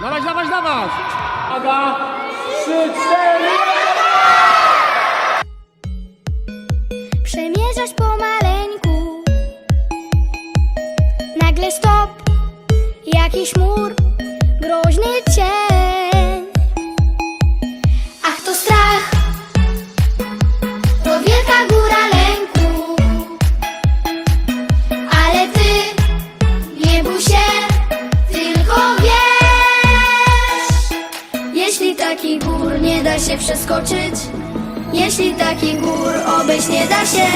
Dawać, dawać, dawać! Uwaga! Trzy, cztery! Przemierzasz pomaleńku Nagle stop Jakiś mur Groźny cię gór nie da się przeskoczyć. Jeśli taki gór obejść nie da się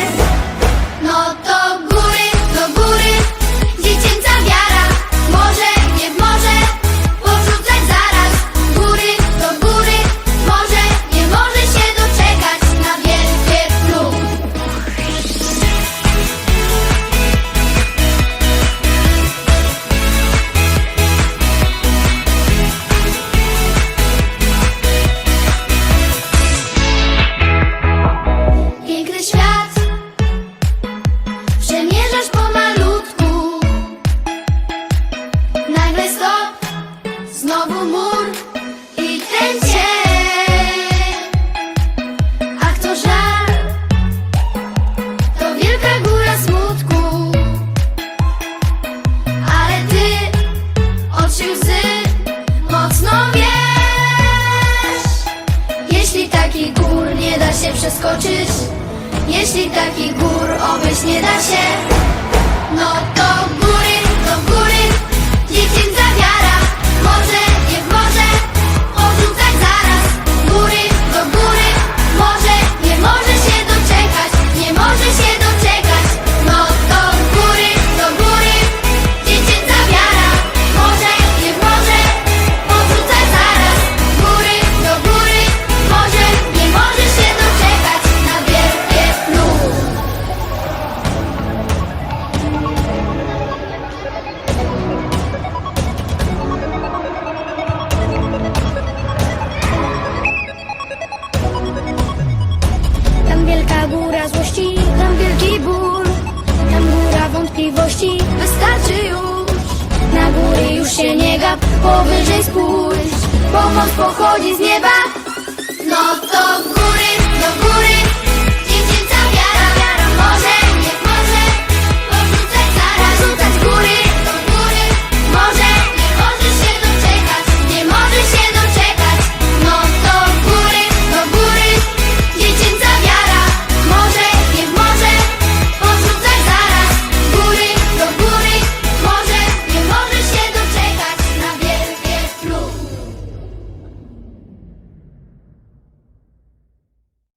przeskoczyć. Jeśli taki gór obejść nie da się No to radości wystarczy już. Na góry już się nie gap, powyżej spójrz.